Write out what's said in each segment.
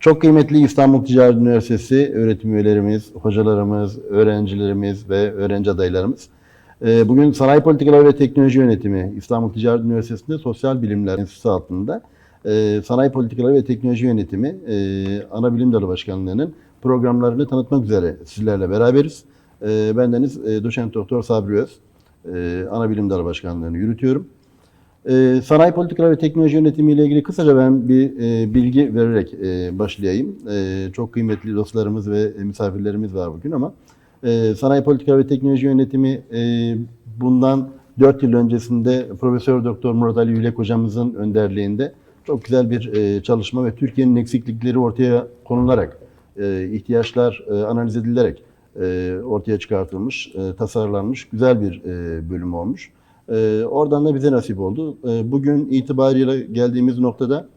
Çok kıymetli İstanbul Ticaret Üniversitesi öğretim üyelerimiz, hocalarımız, öğrencilerimiz ve öğrenci adaylarımız. Ee, Bugün Sanayi Politikaları ve Teknoloji Yönetimi İstanbul Ticaret Üniversitesi'nde Sosyal Bilimler Enstitüsü altında e, Sanayi Politikaları ve Teknoloji Yönetimi e, Ana Bilim Dalı Başkanlığı'nın programlarını tanıtmak üzere sizlerle beraberiz. E, Bendeniz Doçent Doktor Sabri Öz, Ana Bilim Dalı Başkanlığı'nı yürütüyorum. Ee, sanayi politikaları ve teknoloji yönetimi ile ilgili kısaca ben bir e, bilgi vererek e, başlayayım. E, çok kıymetli dostlarımız ve misafirlerimiz var bugün ama sanayi politikaları ve teknoloji yönetimi bundan 4 yıl öncesinde Profesör Doktor Murat Ali Yülek hocamızın önderliğinde çok güzel bir çalışma ve Türkiye'nin eksiklikleri ortaya konularak, ihtiyaçlar analiz edilerek ortaya çıkartılmış, tasarlanmış güzel bir e, bölüm olmuş. Ee, oradan da bize nasip oldu. Ee, bugün itibariyle geldiğimiz noktada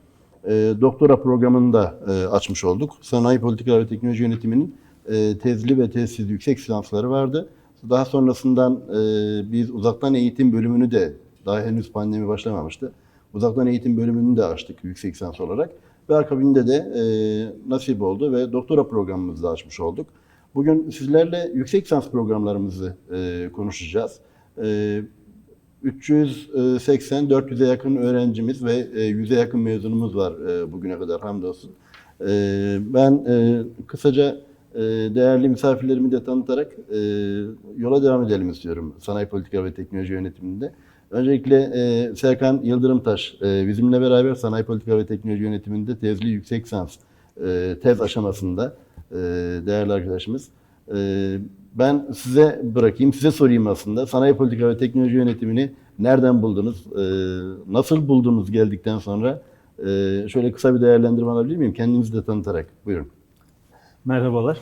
e, doktora programını da e, açmış olduk. Sanayi Politikaları ve Teknoloji Yönetimi'nin e, tezli ve tezsiz yüksek lisansları vardı. Daha sonrasından biz uzaktan eğitim bölümünü de daha henüz pandemi başlamamıştı. Uzaktan eğitim bölümünü de açtık yüksek lisans olarak. Ve akabinde de e, nasip oldu ve doktora programımızı da açmış olduk. Bugün sizlerle yüksek lisans programlarımızı e, konuşacağız. E, 380-400'e yakın öğrencimiz ve e, 100'e yakın mezunumuz var e, bugüne kadar hamdolsun. E, Ben e, kısaca değerli misafirlerimi de tanıtarak yola devam edelim istiyorum sanayi politika ve teknoloji yönetiminde. Öncelikle Serkan Yıldırımtaş bizimle beraber sanayi politika ve teknoloji yönetiminde tezli yüksek lisans e, tez aşamasında değerli arkadaşımız. E, ben size bırakayım, size sorayım aslında. Sanayi politika ve teknoloji yönetimini nereden buldunuz? E, nasıl buldunuz geldikten sonra? E, şöyle kısa bir değerlendirme alabilir miyim? Kendinizi de tanıtarak. Buyurun. Merhabalar.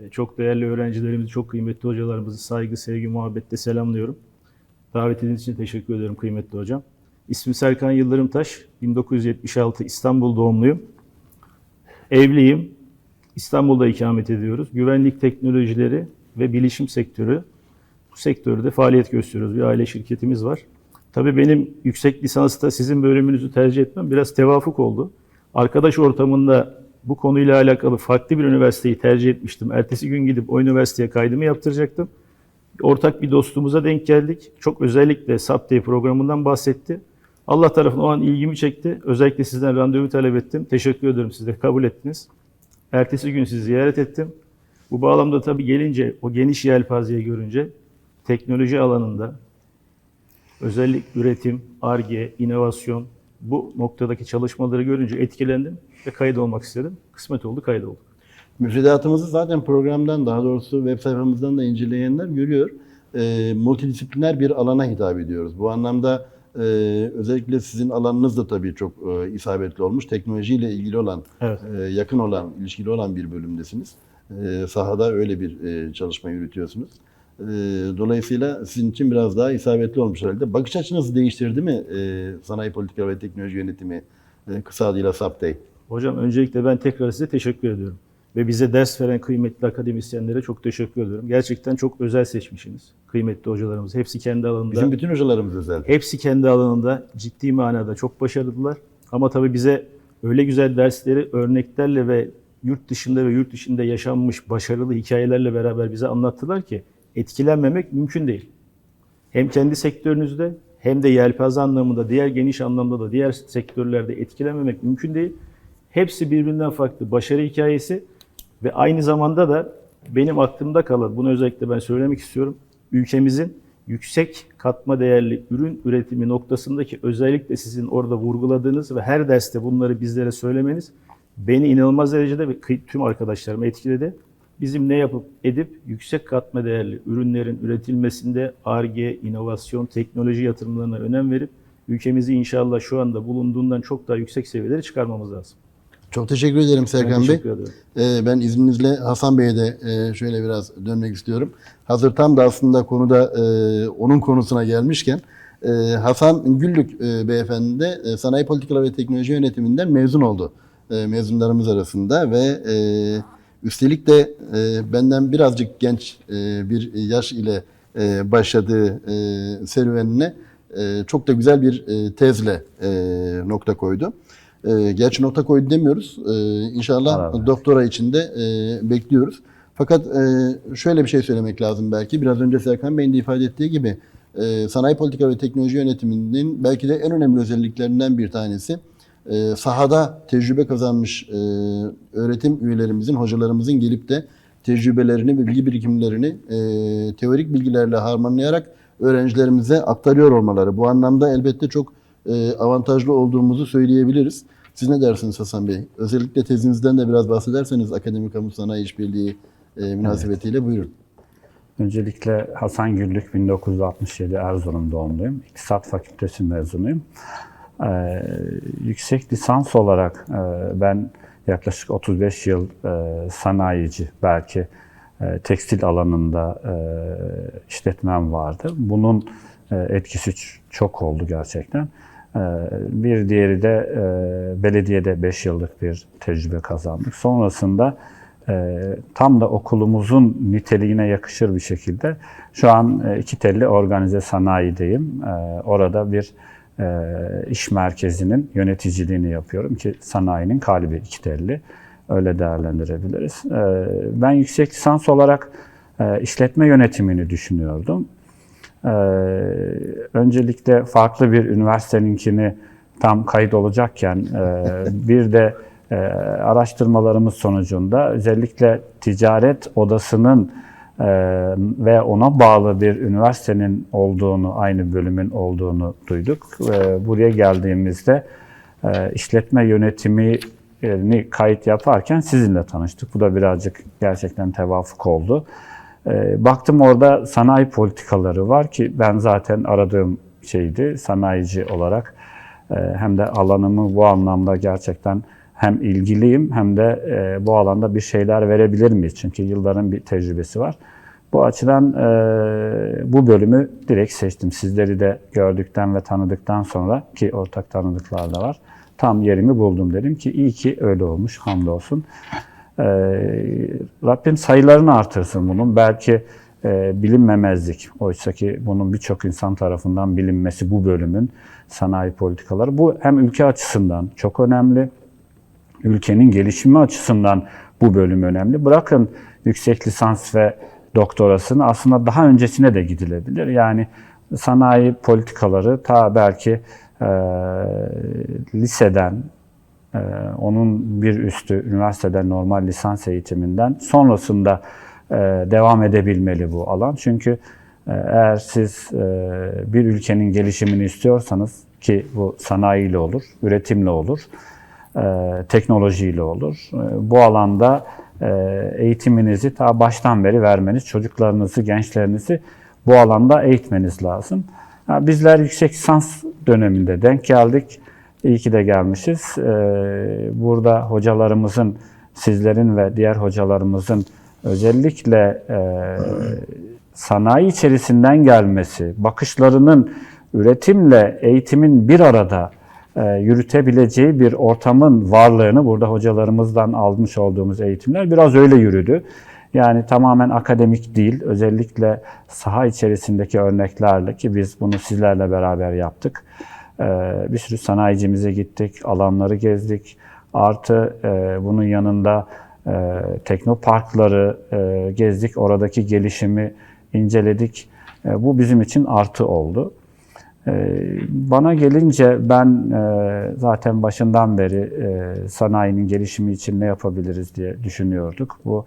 Ee, Çok değerli öğrencilerimizi, çok kıymetli hocalarımızı saygı, sevgi, muhabbetle selamlıyorum. Davet ediniz için teşekkür ederim kıymetli hocam. İsmim Serkan Yıldırımtaş. 1976 İstanbul doğumluyum. Evliyim. İstanbul'da ikamet ediyoruz. Güvenlik teknolojileri ve bilişim sektörü. Bu sektörde faaliyet gösteriyoruz. Bir aile şirketimiz var. Tabii benim yüksek lisansta sizin bölümünüzü tercih etmem biraz tevafuk oldu. Arkadaş ortamında bu konuyla alakalı farklı bir üniversiteyi tercih etmiştim. Ertesi gün gidip o üniversiteye kaydımı yaptıracaktım. Ortak bir dostumuza denk geldik. Çok özellikle SAPTE programından bahsetti. Allah tarafından o an ilgimi çekti. Özellikle sizden randevu talep ettim. Teşekkür ederim siz kabul ettiniz. Ertesi gün sizi ziyaret ettim. Bu bağlamda tabii gelince o geniş yelpazeyi görünce teknoloji alanında özellik üretim, ARGE, inovasyon bu noktadaki çalışmaları görünce etkilendim ve kayıt olmak istedim. Kısmet oldu, kayıt olduk. Müfredatımızı zaten programdan daha doğrusu web sayfamızdan da inceleyenler görüyor. E, multidisipliner bir alana hitap ediyoruz. Bu anlamda e, özellikle sizin alanınız da tabii çok e, isabetli olmuş. Teknolojiyle ilgili olan, Evet. e, yakın olan, ilişkili olan bir bölümdesiniz. E, sahada öyle bir e, çalışma yürütüyorsunuz. E, dolayısıyla sizin için biraz daha isabetli olmuş herhalde. Bakış açınızı değiştirdi mi e, sanayi politika ve teknoloji yönetimi e, kısa adıyla SAPTEY? Hocam öncelikle ben tekrar size teşekkür ediyorum. Ve bize ders veren kıymetli akademisyenlere çok teşekkür ediyorum. Gerçekten çok özel seçmişsiniz. Kıymetli hocalarımız. Hepsi kendi alanında. Bizim bütün hocalarımız özel. Hepsi kendi alanında ciddi manada çok başarılılar. Ama tabii bize öyle güzel dersleri örneklerle ve yurt dışında ve yurt dışında yaşanmış başarılı hikayelerle beraber bize anlattılar ki etkilenmemek mümkün değil. Hem kendi sektörünüzde hem de yelpaze anlamında, diğer geniş anlamda da diğer sektörlerde etkilenmemek mümkün değil. Hepsi birbirinden farklı başarı hikayesi ve aynı zamanda da benim aklımda kalan, bunu özellikle ben söylemek istiyorum, ülkemizin yüksek katma değerli ürün üretimi noktasındaki özellikle sizin orada vurguladığınız ve her derste bunları bizlere söylemeniz beni inanılmaz derecede ve tüm arkadaşlarımı etkiledi. Bizim ne yapıp edip yüksek katma değerli ürünlerin üretilmesinde ARGE, inovasyon, teknoloji yatırımlarına önem verip ülkemizi inşallah şu anda bulunduğundan çok daha yüksek seviyelere çıkarmamız lazım. Çok teşekkür ederim Ben Serkan Bey. teşekkür ederim. Ee, Ben izninizle Hasan Bey'e de e, şöyle biraz dönmek istiyorum. Hazır tam da aslında konuda e, onun konusuna gelmişken e, Hasan Güllük e, beyefendi de e, Sanayi Politikaları ve Teknoloji Yönetiminden mezun oldu. E, Mezunlarımız arasında ve e, üstelik de e, benden birazcık genç e, bir yaş ile e, başladığı e, serüvenine e, çok da güzel bir e, tezle e, nokta koydu. E, gerçi nota koydu demiyoruz. E, inşallah Arada. doktora için de e, bekliyoruz. Fakat e, şöyle bir şey söylemek lazım belki. Biraz önce Serkan Bey'in de ifade ettiği gibi e, sanayi politika ve teknoloji yönetiminin belki de en önemli özelliklerinden bir tanesi e, sahada tecrübe kazanmış e, öğretim üyelerimizin, hocalarımızın gelip de tecrübelerini ve bilgi birikimlerini e, teorik bilgilerle harmanlayarak öğrencilerimize aktarıyor olmaları. Bu anlamda elbette çok e, avantajlı olduğumuzu söyleyebiliriz. Siz ne dersiniz Hasan Bey? Özellikle tezinizden de biraz bahsederseniz akademik kamu sanayi işbirliği e, münasebetiyle buyurun. Öncelikle Hasan Güllük 1967 Erzurum doğumluyum. İktisat Fakültesi mezunuyum. Ee, yüksek lisans olarak e, ben yaklaşık 35 yıl e, sanayici, belki e, tekstil alanında e, işletmem vardı. Bunun e, etkisi çok oldu gerçekten. E, bir diğeri de e, belediyede 5 yıllık bir tecrübe kazandık. Sonrasında e, tam da okulumuzun niteliğine yakışır bir şekilde şu an e, iki telli organize sanayideyim. Orada bir iş merkezinin yöneticiliğini yapıyorum ki sanayinin kalbi iki telli. Öyle değerlendirebiliriz. Ben yüksek lisans olarak işletme yönetimini düşünüyordum. Ee, öncelikle farklı bir üniversiteninkini tam kayıt olacakken e, bir de e, araştırmalarımız sonucunda özellikle ticaret odasının e, ve ona bağlı bir üniversitenin olduğunu, aynı bölümün olduğunu duyduk. Buraya geldiğimizde e, işletme yönetimini kayıt yaparken sizinle tanıştık. Bu da birazcık gerçekten tevafuk oldu. E, baktım orada sanayi politikaları var ki ben zaten aradığım şeydi sanayici olarak. E, hem de alanımı bu anlamda gerçekten hem ilgiliyim hem de e, bu alanda bir şeyler verebilir miyiz? Çünkü yılların bir tecrübesi var. Bu açıdan e, bu bölümü direkt seçtim. Sizleri de gördükten ve tanıdıktan sonra ki ortak tanıdıklar da var. Tam yerimi buldum dedim ki iyi ki öyle olmuş hamdolsun. Ee, Rabbim sayılarını artırsın bunun. Belki e, bilinmemezlik. Oysa ki bunun birçok insan tarafından bilinmesi bu bölümün sanayi politikaları. Bu hem ülke açısından çok önemli, ülkenin gelişimi açısından bu bölüm önemli. Bırakın yüksek lisans ve doktorasını aslında daha öncesine de gidilebilir. Yani sanayi politikaları ta belki e, liseden, ee, onun bir üstü üniversiteden normal lisans eğitiminden sonrasında e, devam edebilmeli bu alan. Çünkü e, eğer siz e, bir ülkenin gelişimini istiyorsanız ki bu sanayiyle olur, üretimle olur, teknolojiyle olur. Bu alanda eğitiminizi ta baştan beri vermeniz, çocuklarınızı, gençlerinizi bu alanda eğitmeniz lazım. Bizler yüksek lisans döneminde denk geldik. İyi ki de gelmişiz. Ee, Burada hocalarımızın, sizlerin ve diğer hocalarımızın özellikle e, sanayi içerisinden gelmesi, bakışlarının üretimle eğitimin bir arada e, yürütebileceği bir ortamın varlığını burada hocalarımızdan almış olduğumuz eğitimler biraz öyle yürüdü. Yani tamamen akademik değil, özellikle saha içerisindeki örneklerle ki biz bunu sizlerle beraber yaptık. Ee, bir sürü sanayicimize gittik, alanları gezdik. Artı e, bunun yanında e, teknoparkları e, gezdik, oradaki gelişimi inceledik. Bu bizim için artı oldu. Bana gelince ben zaten başından beri sanayinin gelişimi için ne yapabiliriz diye düşünüyorduk. Bu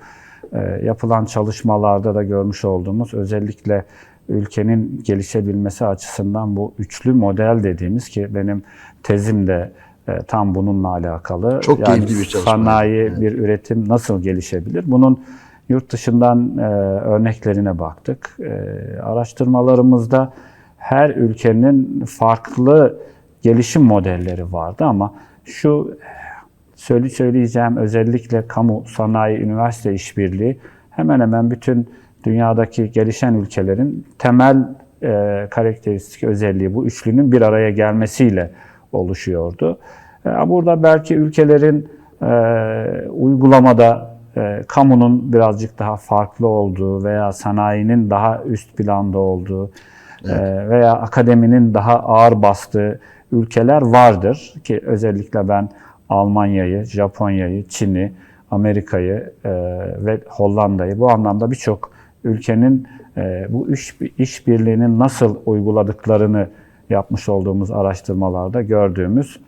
yapılan çalışmalarda da görmüş olduğumuz özellikle ülkenin gelişebilmesi açısından bu üçlü model dediğimiz ki benim tezim de e, tam bununla alakalı. Çok keyifli bir çalışma. Sanayi, bir üretim nasıl gelişebilir? Bunun yurt dışından e, örneklerine baktık. E, araştırmalarımızda her ülkenin farklı gelişim modelleri vardı ama şu söyle söyleyeceğim özellikle kamu, sanayi, üniversite işbirliği hemen hemen bütün dünyadaki gelişen ülkelerin temel e, karakteristik özelliği bu üçlünün bir araya gelmesiyle oluşuyordu. E, burada belki ülkelerin e, uygulamada e, kamunun birazcık daha farklı olduğu veya sanayinin daha üst planda olduğu e, veya akademinin daha ağır bastığı ülkeler vardır ki özellikle ben Almanya'yı, Japonya'yı, Çin'i, Amerika'yı e, ve Hollanda'yı bu anlamda birçok ülkenin e, bu iş işbirliğinin nasıl uyguladıklarını yapmış olduğumuz araştırmalarda gördüğümüz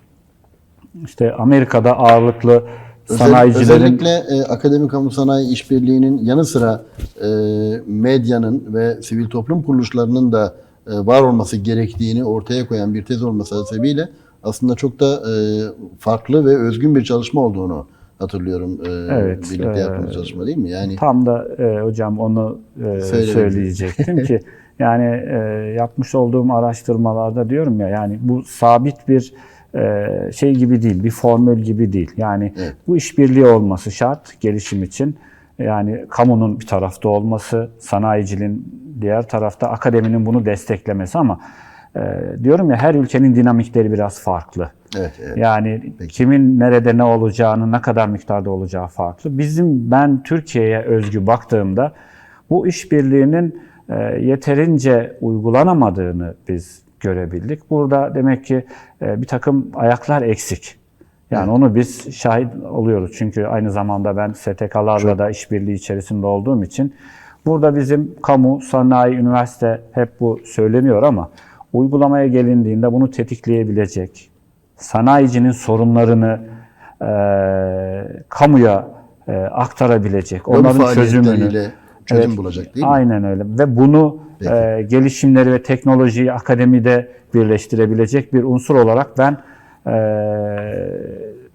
işte Amerika'da ağırlıklı sanayicilerin Özellikle e, akademik kamu sanayi işbirliğinin yanı sıra e, medyanın ve sivil toplum kuruluşlarının da e, var olması gerektiğini ortaya koyan bir tez olması sebebiyle aslında çok da e, farklı ve özgün bir çalışma olduğunu hatırlıyorum. E, Evet, birlikte e, yaptığımız çalışma değil mi? Yani Tam da e, hocam onu e, söyleyecektim ki yani e, yapmış olduğum araştırmalarda diyorum ya yani bu sabit bir e, şey gibi değil, bir formül gibi değil. Yani Evet. bu işbirliği olması şart gelişim için. Yani kamunun bir tarafta olması, sanayicinin diğer tarafta akademinin bunu desteklemesi ama e, diyorum ya her ülkenin dinamikleri biraz farklı. Evet, evet. Yani kimin nerede ne olacağını, ne kadar miktarda olacağı farklı. Bizim ben Türkiye'ye özgü baktığımda bu işbirliğinin e, yeterince uygulanamadığını biz görebildik. Burada demek ki e, bir takım ayaklar eksik. Yani onu biz şahit oluyoruz. Çünkü aynı zamanda ben STK'larla da işbirliği içerisinde olduğum için burada bizim kamu, sanayi, üniversite hep bu söyleniyor ama uygulamaya gelindiğinde bunu tetikleyebilecek, sanayicinin sorunlarını e, kamuya e, aktarabilecek, Kamu onların çözümünü çözüm Evet, bulacak değil mi? Aynen öyle. Ve bunu Peki. e, gelişimleri ve teknolojiyi akademide birleştirebilecek bir unsur olarak ben e,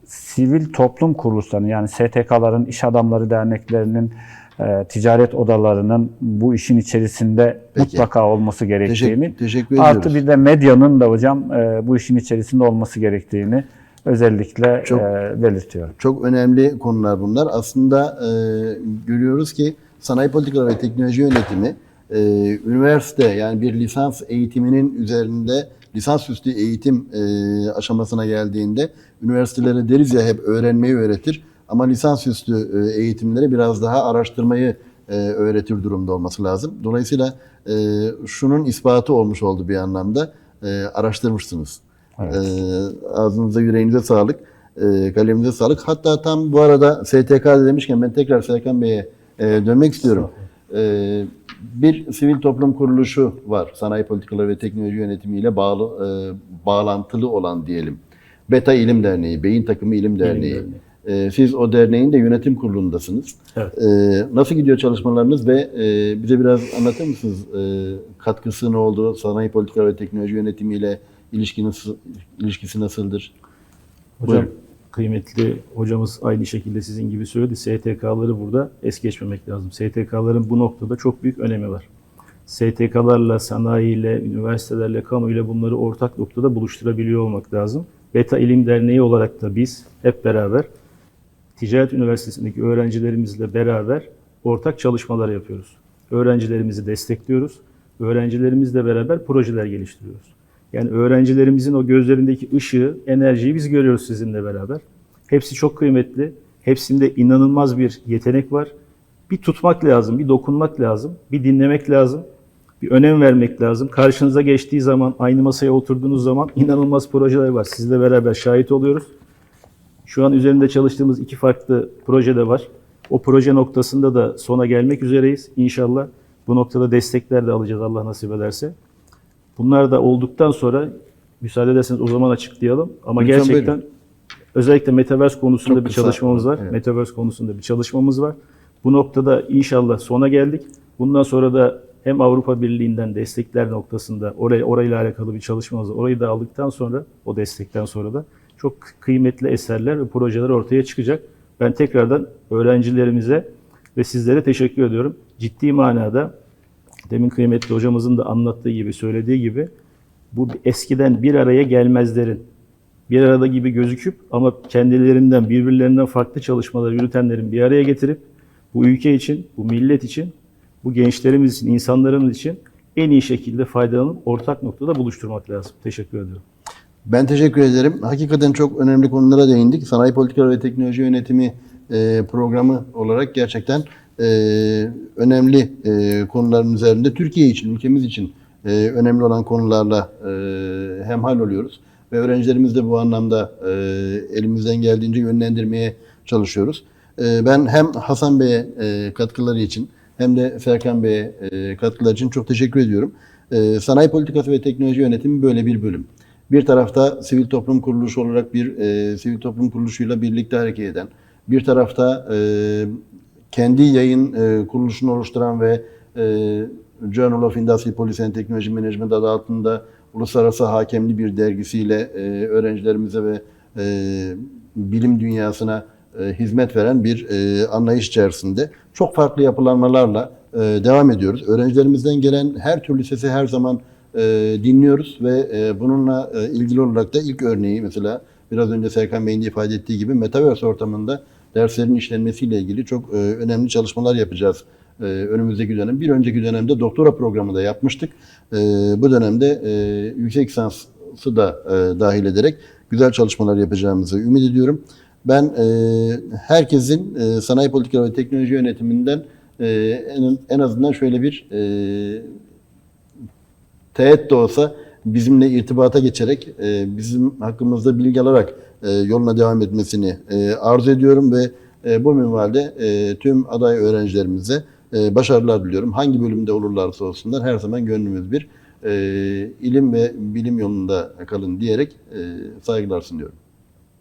sivil toplum kuruluşlarının yani STK'ların, iş adamları derneklerinin, e, ticaret odalarının bu işin içerisinde Peki. mutlaka olması gerektiğini, Teşekkür, teşekkür artı bir de medyanın da hocam e, bu işin içerisinde olması gerektiğini özellikle Çok- e, belirtiyorum. Çok önemli konular bunlar. Aslında e, görüyoruz ki sanayi politikaları ve teknoloji yönetimi e, üniversite yani bir lisans eğitiminin üzerinde lisansüstü eğitim e, aşamasına geldiğinde üniversitelere deriz ya hep öğrenmeyi öğretir. Ama lisansüstü e, eğitimleri biraz daha araştırmayı e, öğretir durumda olması lazım. Dolayısıyla e, şunun ispatı olmuş oldu bir anlamda. Araştırmışsınız. Evet. Ağzınıza yüreğinize sağlık, kaleminize sağlık. Hatta tam bu arada STK demişken ben tekrar Serkan Bey'e dönmek istiyorum. Bir sivil toplum kuruluşu var. Sanayi politikaları ve teknoloji yönetimiyle bağlı bağlantılı olan diyelim. Beta İlim Derneği, Beyin Takımı İlim Derneği. Ee, siz o derneğin de yönetim kurulundasınız. Evet. Ee, nasıl gidiyor çalışmalarınız ve e, bize biraz anlatır mısınız e, katkısı ne oldu? Sanayi politikaları ve teknoloji yönetimiyle ilişki nasıl, ilişkisi nasıldır? Hocam Buyurun. kıymetli hocamız aynı şekilde sizin gibi söyledi. STK'ları burada es geçmemek lazım. STK'ların bu noktada çok büyük önemi var. STK'larla, sanayiyle, üniversitelerle, kamuyla bunları ortak noktada buluşturabiliyor olmak lazım. Beta İlim Derneği olarak da biz hep beraber Ticaret Üniversitesi'ndeki öğrencilerimizle beraber ortak çalışmalar yapıyoruz. Öğrencilerimizi destekliyoruz. Öğrencilerimizle beraber projeler geliştiriyoruz. Yani öğrencilerimizin o gözlerindeki ışığı, enerjiyi biz görüyoruz sizinle beraber. Hepsi çok kıymetli. Hepsinde inanılmaz bir yetenek var. Bir tutmak lazım, bir dokunmak lazım, bir dinlemek lazım, bir önem vermek lazım. Karşınıza geçtiği zaman, aynı masaya oturduğunuz zaman inanılmaz projeler var. Sizle beraber şahit oluyoruz. Şu an üzerinde çalıştığımız iki farklı proje de var. O proje noktasında da sona gelmek üzereyiz. İnşallah bu noktada destekler de alacağız Allah nasip ederse. Bunlar da olduktan sonra müsaade ederseniz o zaman açıklayalım. Ama Lütfen gerçekten buyurun. özellikle Metaverse konusunda Çok bir kısa. çalışmamız var. Evet. Metaverse konusunda bir çalışmamız var. Bu noktada inşallah sona geldik. Bundan sonra da hem Avrupa Birliği'nden destekler noktasında oraya orayla alakalı bir çalışmamız var. Orayı da aldıktan sonra o destekten sonra da çok kıymetli eserler ve projeler ortaya çıkacak. Ben tekrardan öğrencilerimize ve sizlere teşekkür ediyorum. Ciddi manada demin kıymetli hocamızın da anlattığı gibi, söylediği gibi bu eskiden bir araya gelmezlerin bir arada gibi gözüküp ama kendilerinden, birbirlerinden farklı çalışmalar yürütenlerin bir araya getirip bu ülke için, bu millet için, bu gençlerimiz için, insanlarımız için en iyi şekilde faydalanıp ortak noktada buluşturmak lazım. Teşekkür ediyorum. Ben teşekkür ederim. Hakikaten çok önemli konulara değindik. Sanayi politikaları ve teknoloji yönetimi e, programı olarak gerçekten e, önemli e, konuların üzerinde Türkiye için, ülkemiz için e, önemli olan konularla e, hemhal oluyoruz. Ve öğrencilerimizi de bu anlamda e, elimizden geldiğince yönlendirmeye çalışıyoruz. E, ben hem Hasan Bey'e e, katkıları için hem de Serkan Bey'e e, katkıları için çok teşekkür ediyorum. E, Sanayi Politikası ve Teknoloji Yönetimi böyle bir bölüm. Bir tarafta sivil toplum kuruluşu olarak bir e, sivil toplum kuruluşuyla birlikte hareket eden, bir tarafta e, kendi yayın e, kuruluşunu oluşturan ve e, Journal of Industry Policy and Technology Management adı altında uluslararası hakemli bir dergisiyle e, öğrencilerimize ve e, bilim dünyasına e, hizmet veren bir e, anlayış içerisinde çok farklı yapılanmalarla e, devam ediyoruz. Öğrencilerimizden gelen her türlü sesi her zaman e, dinliyoruz ve e, bununla e, ilgili olarak da ilk örneği mesela biraz önce Serkan Bey'in de ifade ettiği gibi Metaverse ortamında derslerin işlenmesiyle ilgili çok e, önemli çalışmalar yapacağız e, önümüzdeki dönem. Bir önceki dönemde doktora programı da yapmıştık. E, bu dönemde e, yüksek lisansı da e, dahil ederek güzel çalışmalar yapacağımızı ümit ediyorum. Ben e, herkesin e, sanayi politikaları ve teknoloji yönetiminden e, en, en azından şöyle bir e, teğet de olsa bizimle irtibata geçerek e, bizim hakkımızda bilgi alarak e, yoluna devam etmesini e, arzu ediyorum ve e, bu minvalde e, tüm aday öğrencilerimize e, başarılar diliyorum. Hangi bölümde olurlarsa olsunlar her zaman gönlümüz bir. E, ilim ve bilim yolunda kalın diyerek e, saygılar sunuyorum.